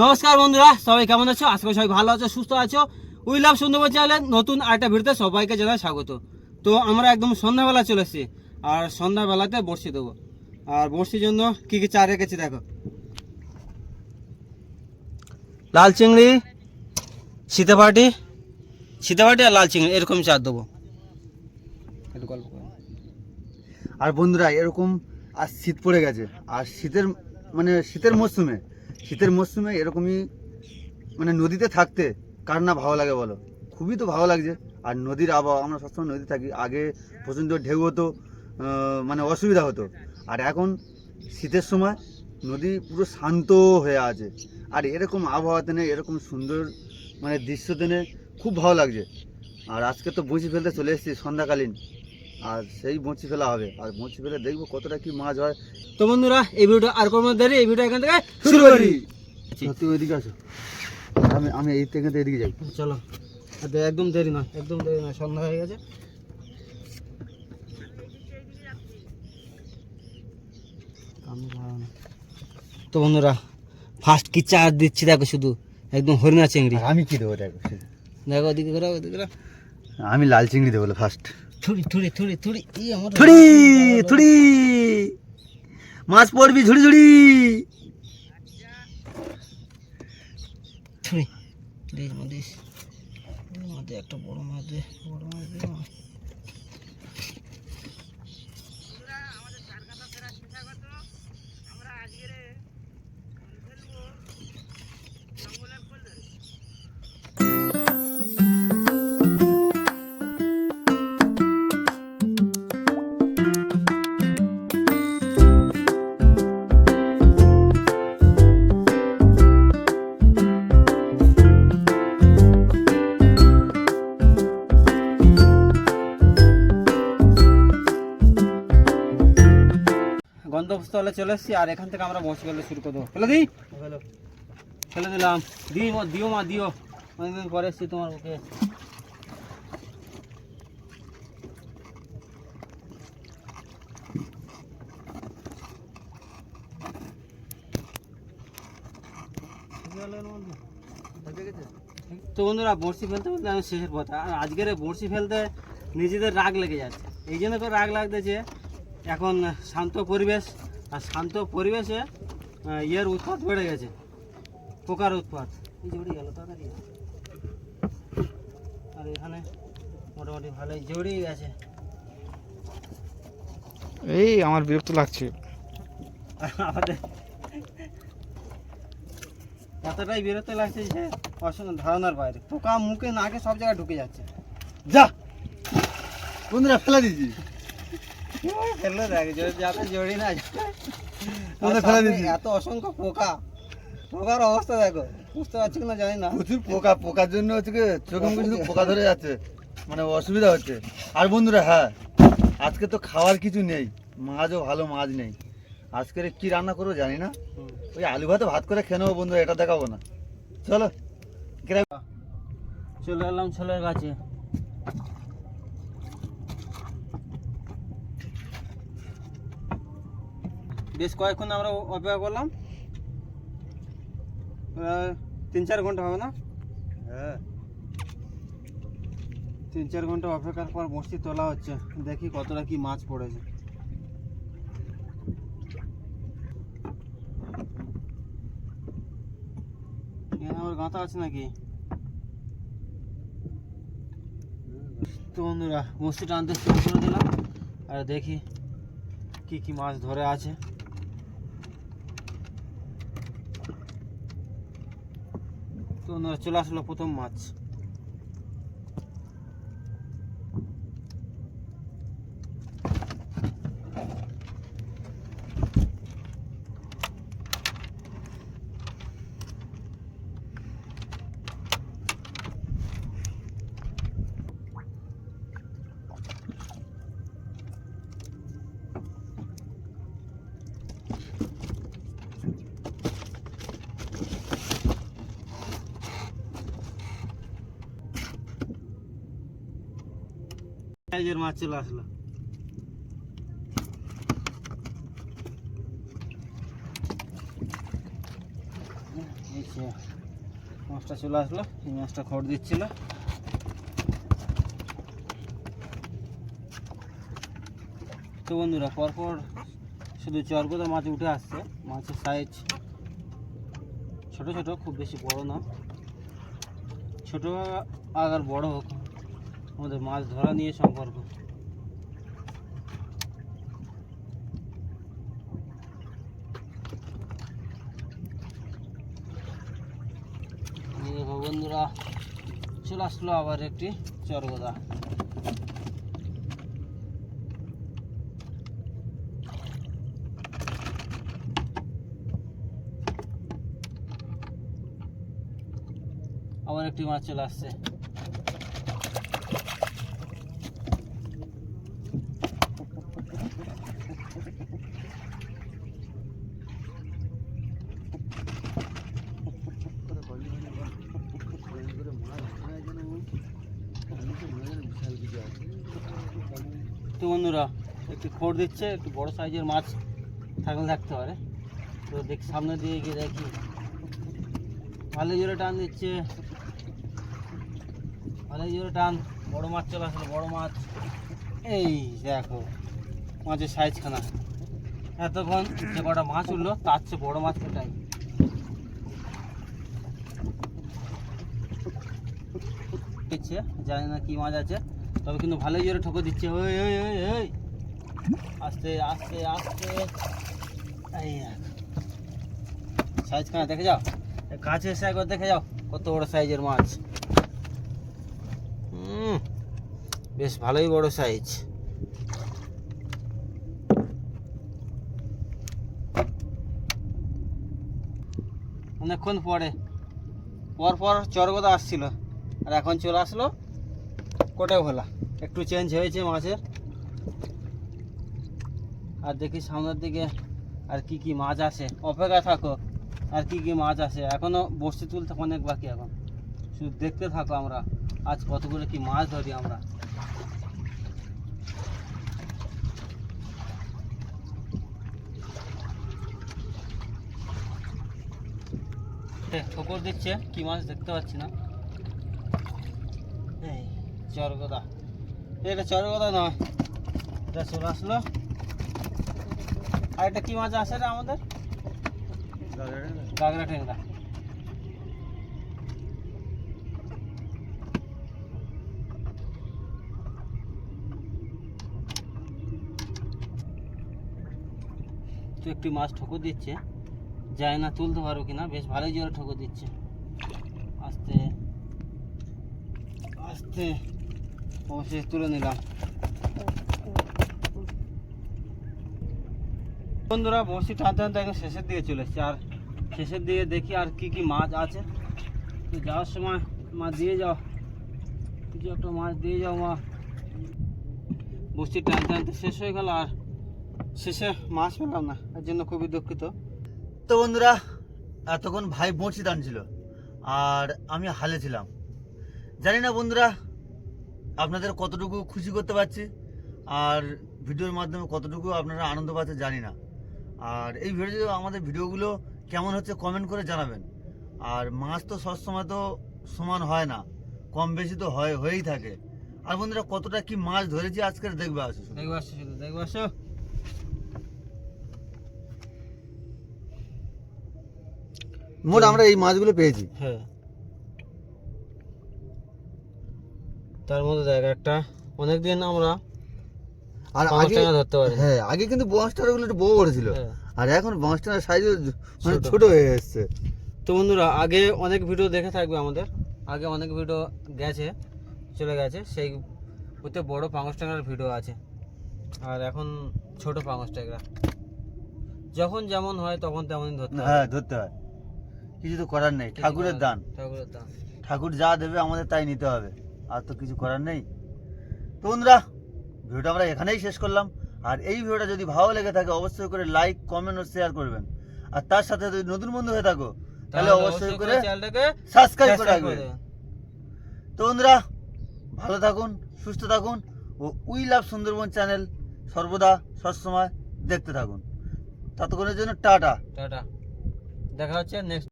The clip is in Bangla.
নমস্কার বন্ধুরা, সবাই কেমন আছো? আজকে সবাই ভালো আছো, সুস্থ আছো। উই লাভ সুন্দরবন চ্যানেলের নতুন আরেকটা ভিডিওতে সবাইকে জানাই স্বাগত। তো আমরা একদম সন্ধ্যাবেলা চলে এসেছি, আর সন্ধ্যাবেলাতে বড়শি দেবো। আর বড়শির জন্য কি কি চার রেখেছি দেখো। লাল চিংড়ি সীতাপাটি সীতাপাটি আর লাল চিংড়ি, এরকম চার দেবো। আর বন্ধুরা, এরকম আর শীত পড়ে গেছে। আর শীতের মানে শীতের মরশুমে শীতের মরশুমে এরকমই মানে নদীতে থাকতে কার না ভালো লাগে বলো? খুবই তো ভালো লাগছে। আর নদীর আবহাওয়া, আমরা সবসময় নদী থাকি। আগে প্রচণ্ড ঢেউ হতো মানে অসুবিধা হতো। আর এখন শীতের সময় নদী পুরো শান্ত হয়ে আছে। আর এরকম আবহাওয়াতে নেই এরকম সুন্দর মানে দৃশ্যতে খুব ভালো লাগছে। আর আজকে তো বঁচি ফেলতে চলে এসেছি সন্ধ্যাকালীন। আর সেই বঁচি ফেলা হবে। আর বঁচি ফেলে দেখব কতটা কি মাছ হয়। তো বন্ধুরা এই ভিডিওটা আর কোনো দেরি এই ভিডিও এখান থেকে শুরু করি। তুই ওইদিকে আসো। আমি আমি এই থেকে এদিকে যাই। চলো। একদম দেরি নয় একদম দেরি নয় সন্ধ্যা হয়ে গেছে। তো বন্ধুরা ফার্স্ট কি চার্জ দিচ্ছি দেখো শুধু একদম হরিণা চিংড়ি। আমি কি দেবো দেখো দেখো ওদিকে ঘোরা ওদিকে আমি লাল চিংড়ি দেবো ফার্স্ট থুড়ি থুড়ি থুড়ি থুড়ি থুড়ি থুড়ি মাছ পড়বি ঝুড়ি ঝুড়ি। থুড়ি একটা বড় মাছ দে বড় মাছ দে মা। গন্তব্যস্থলে চলে এসেছি আর এখান থেকে আমরা বসে গেলে শুরু করব। ফেলে দিই? ফেলে। দিলাম। দিই মা দিও মা দিও। অনেকদিন পরে এসেছি তোমার ওকে তো বন্ধুরা বড়শি ফেলতে বলতে আমি শেষের কথা আর আজকের বড়শি ফেলতে নিজেদের রাগ লেগে যাচ্ছে। এই জন্য তো রাগ লাগতেছে। এখন শান্ত পরিবেশ। আর শান্ত পরিবেশে ইয়ের উৎপাত বেড়ে গেছে পোকার উৎপাত। এই জড়ি গেল তাড়াতাড়ি আর এখানে মোটামুটি ভালোই জড়িয়ে গেছে। এই আমার বিরক্ত লাগছে। আমাদের এতটাই বিরক্ত লাগছে যে অসম- ধারণার বাইরে। পোকা মুখে নাকে সব জায়গায় ঢুকে যাচ্ছে। যা! বন্ধুরা ফেলা দিয়েছি। ফেললে দেখ যাতে জড়ি না। এত অসংখ্য পোকা। পোকার অবস্থা দেখো বুঝতে পারছি কিনা জানি না। প্রচুর পোকা পোকার জন্য হচ্ছে চোখে মুখে শুধু পোকা ধরে যাচ্ছে। মানে অসুবিধা হচ্ছে। আর বন্ধুরা হ্যাঁ আজকে তো খাওয়ার কিছু নেই। মাছও ভালো মাছ নেই। আজকের কি রান্না করব জানি না। ওই আলু ভাতে ভাত করে খেয়ে নেব বন্ধুরা এটা দেখাবো না। চলো চলে এলাম ছেলের কাছে। বেশ কয়েকক্ষণ আমরা অপেক্ষা করলাম। তিন চার ঘণ্টা হবে না? হ্যাঁ। তিন চার ঘণ্টা অপেক্ষার পর বসছি তোলা হচ্ছে। দেখি কতটা কি মাছ পড়েছে। আমার গাঁথা আছে নাকি? তো বন্ধুরা বসি টানতে শুরু করে দিলাম। আর দেখি কি কি মাছ ধরে আছে। তো বন্ধুরা চলে আসলো প্রথম মাছ সাইজের মাছ চলে আসলো। মাছটা চলে আসলো, এই মাছটা খড় দিচ্ছিল। তো বন্ধুরা, পরপর শুধু চরগোদা মাছ উঠে আসছে। মাছের সাইজ ছোট ছোট, খুব বেশি বড় না। ছোট আগার বড় হোক আমাদের মাছ ধরা নিয়ে সম্পর্ক। বন্ধুরা, চলে আসলো আবার একটি চরগোদা। আবার একটি মাছ চলে আসছে। তো বন্ধুরা, একটু খড় দিচ্ছে, একটু বড় সাইজের মাছ থাকলে থাকতে পারে। তো দেখি, সামনে দিয়ে গিয়ে দেখি। ভালো জোরে টান দিচ্ছে। ভালো জোরে টান। বড় মাছ চলে আসলো, বড় মাছ। এই দেখো, মাছের সাইজখানা। এতক্ষণ যে কটা মাছ উঠল, তার চেয়ে বড় মাছ কোটাই জানি না কি মাছ আছে। তবে কিন্তু ভালোই জোরে ঠোকর দিচ্ছে। ওই ওই ওই ওই। আস্তে আস্তে আস্তে। সাইজ সাইজখানা দেখে যাও। কাছে এসে একবার দেখে যাও, কত বড় সাইজের মাছ। হুম, বেশ ভালোই বড় সাইজ অনেকক্ষণ পরে পর পর চরগদা আসছিল। আর এখন চলে আসলো কোটায় ভোলা একটু চেঞ্জ হয়েছে মাছের। আর দেখি সামনের দিকে আর কি কি মাছ আছে। অপেক্ষা থাকো, আর কি কি মাছ আছে। এখনও বসতে তুলতে অনেক বাকি এখন। শুধু দেখতে থাকো আমরা, আজ কতগুলো কি মাছ ধরি আমরা। ঠোকর দিচ্ছে, কি মাছ দেখতে পাচ্ছি না। এই চরগদা। এটা চরগদা নয়। এটা চলে আসলো আর এটা কি মাছ আছে রে আমাদের? গাগরা টেংরা তো একটি মাছ ঠোকর দিচ্ছে। যায় না তুলতে পারব কিনা, বেশ ভালোই জোরে ঠোকর দিচ্ছে। আস্তে আস্তে। অবশ্যই তুলে নিলাম বন্ধুরা বড়শি টানতে টানতে একদম শেষের দিকে চলে এসছে। আর শেষের দিকে দেখি আর কি কি মাছ আছে। তো যাওয়ার সময় মা দিয়ে যাও। কিছু একটা মাছ দিয়ে যাও মা। বড়শি টানতে টানতে শেষ হয়ে গেল আর শেষে মাছ পেলাম না। এর জন্য খুবই দুঃখিত। তো বন্ধুরা, এতক্ষণ ভাই বঁড়শি টানছিল। আর আমি হালে ছিলাম। জানি না বন্ধুরা আপনাদের কতটুকু খুশি করতে পারছি আর ভিডিওর মাধ্যমে কতটুকু আপনারা আনন্দ পাচ্ছে জানি না। আর এই ভিডিও আমাদের ভিডিওগুলো কেমন হচ্ছে কমেন্ট করে জানাবেন। আর মাছ তো সবসময় তো সমান হয় না কম বেশি তো হয় হয়েই থাকে। আর বন্ধুরা কতটা কি মাছ ধরেছি আজকের দেখবে আসো। দেখব আসো শুধু দেখব আসো। মোট আমরা এই মাছগুলো পেয়েছি। হ্যাঁ। তার মধ্যে দেখ একটা। অনেকদিন আমরা আর আগে টাকা ধরতে পারি হ্যাঁ আগে কিন্তু বাঁশটারগুলো একটু বড় বড় ছিল। হ্যাঁ। আর এখন বাঁশটার সাইজ মানে ছোট। হয়ে এসছে। তো বন্ধুরা আগে অনেক ভিডিও দেখে থাকবে আমাদের। আগে অনেক ভিডিও গেছে চলে গেছে। সেই ওতে বড় পাঙস ট্যাংরার ভিডিও আছে। আর এখন ছোট পাঙস ট্যাংরা যখন যেমন হয় তখন তেমনই ধরতে। হ্যাঁ। ধরতে হয়। কিছু তো করার নেই। ঠাকুরের করার দান। ঠাকুরের দান। ঠাকুর যা দেবে আমাদের তাই নিতে হবে। আর তো কিছু করার নেই। তো বন্ধুরা ভিডিওটা আমরা এখানেই শেষ করলাম। আর এই ভিডিওটা যদি ভালো লেগে থাকে অবশ্যই করে লাইক কমেন্ট ও শেয়ার করবেন। আর তার সাথে যদি নতুন বন্ধু হয়ে থাকো তাহলে অবশ্যই করে চ্যানেলটাকে সাবস্ক্রাইব করে রাখবেন তো বন্ধুরা ভালো থাকুন সুস্থ থাকুন ও উই লাভ সুন্দরবন চ্যানেল সর্বদা সবসময় দেখতে থাকুন। ততক্ষণের জন্য টাটা। টাটা। দেখা হচ্ছে নেক্সট